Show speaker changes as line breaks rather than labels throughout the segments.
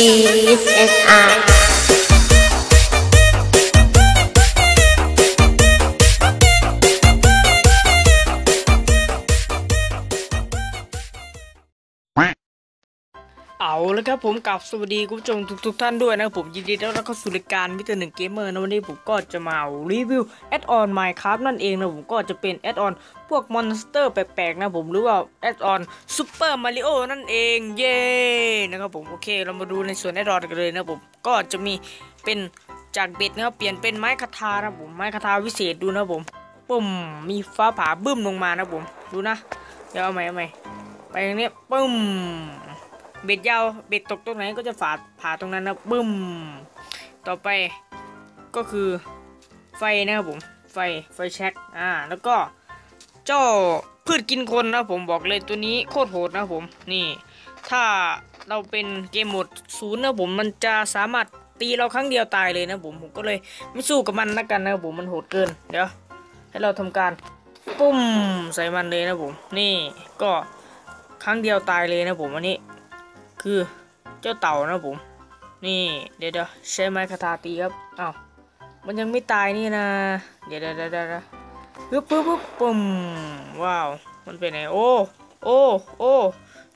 B-S-I
เอาแล้วครับผมกับสวัสดีคุณผู้ชมทุกๆท่านด้วยนะครับผมยินดีต้อนรับเข้าสู่รายการมิเตอร์หนึ่งเกมเมอร์นะวันนี้ผมก็จะมารีวิวแอดออน Minecraft นั่นเองนะผมก็จะเป็นแอดออนพวกมอนสเตอร์แปลกๆนะผมหรือว่าแอดออนซูเปอร์มาริโอนั่นเองเย้นะครับผมโอเคเรามาดูในส่วนแอดออนกันเลยนะผมก็จะมีเป็นจากเบ็ดนะครับเปลี่ยนเป็นไม้คาทานะผมไม้คาทาวิเศษดูนะผมปุ่มมีฟ้าผ่าบึ้มลงมานะผมดูนะเดี๋ยวเอาใหม่เอาใหม่ไปอย่างนี้ปึ้ม เบ็ดยาวเบ็ดตกตรงไหนก็จะฝาดผ่าตรงนั้นนะบึ้ม ต่อไปก็คือไฟนะครับผม ไฟไฟแช็กอ่าแล้วก็เจ้าพืชกินคนนะผมบอกเลยตัวนี้โคตรโหดนะผมนี่ ถ้าเราเป็นเกมโหมดศูนย์นะผมมันจะสามารถตีเราครั้งเดียวตายเลยนะผมผมก็เลยไม่สู้กับมันนะกันนะผมมันโหดเกินเดี๋ยวให้เราทำการปุ้มใส่มันเลยนะผมนี่ก็ครั้งเดียวตายเลยนะผมอันนี้ คือเจ้าเต่านะผม นี่เดี๋ยวใช้ไม้คาถาตีครับอ้าวมันยังไม่ตายนี่นะเดี๋ยวเดี๋ยวเดี๋ยวเดี๋ยวปึ๊บปึ๊บปึ๊บปุ่มว้าว มันเป็นไงโอ้โอ้โอ้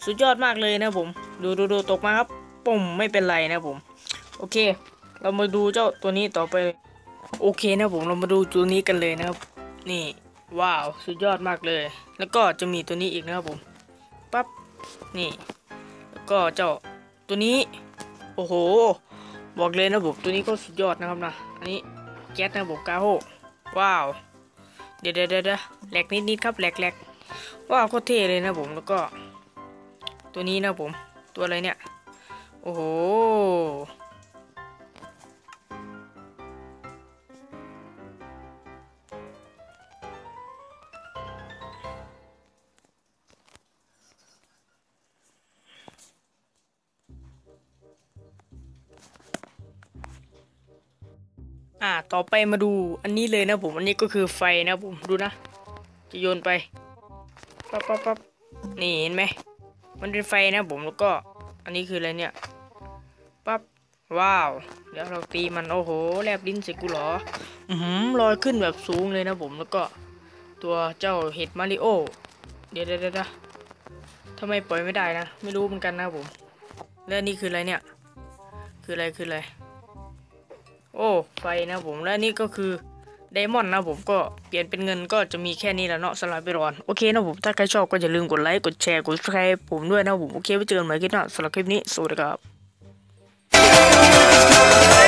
สุดยอดมากเลยนะผม ดูดูดูตกมาครับปุ่มไม่เป็นไรนะผม โอเค เรามาดูเจ้าตัวนี้ต่อไปโอเคนะผมเรามาดูตัวนี้กันเลยนะครับ นี่ว้าว สุดยอดมากเลย แล้วก็จะมีตัวนี้อีกนะครับผมปั๊บนี่ ก็เจ้าตัวนี้ โอ้โห บอกเลยนะผมตัวนี้ก็สุดยอดนะครับนะ อันนี้แก๊สนะผมกาโฮว้าว เดี๋ยวเดี๋ยวเดี๋ยวแหลกนิดนิดครับแหลกแหลกว้าวโคตรเท่เลยนะผมแล้วก็ ตัวนี้นะผม ตัวอะไรเนี่ย โอ้โห อ่า ต่อไปมาดูอันนี้เลยนะผม อันนี้ก็คือไฟนะผม ดูนะ จะโยนไป ปั๊บปั๊บปั๊บนี่เห็นไหม มันเป็นไฟนะผม แล้วก็ อันนี้คืออะไรเนี่ย ปั๊บ ว้าว เดี๋ยวเราตีมัน โอ้โห แลบลิ้นใส่กูเหรอ อือหือลอยขึ้นแบบสูงเลยนะผม แล้วก็ ตัวเจ้าเห็ดมาริโอ เดี๋ยวเดี๋ยวเดี๋ยวทำไมปล่อยไม่ได้นะ ไม่รู้เหมือนกันนะผม แล้วนี่คืออะไรเนี่ย คืออะไร คืออะไร โอ้ไฟนะผมและนี่ก็คือไดมอนด์นะผมก็เปลี่ยนเป็นเงินก็จะมีแค่นี้แหละเนาะสลับไปรอนโอเคนะผมถ้าใครชอบก็อย่าลืมกดไลค์กดแชร์กดแชร์ผมด้วยนะผมโอเคไว้เจอกันใหม่คลิปหน้าสำหรับคลิปนี้สวัสดีครับ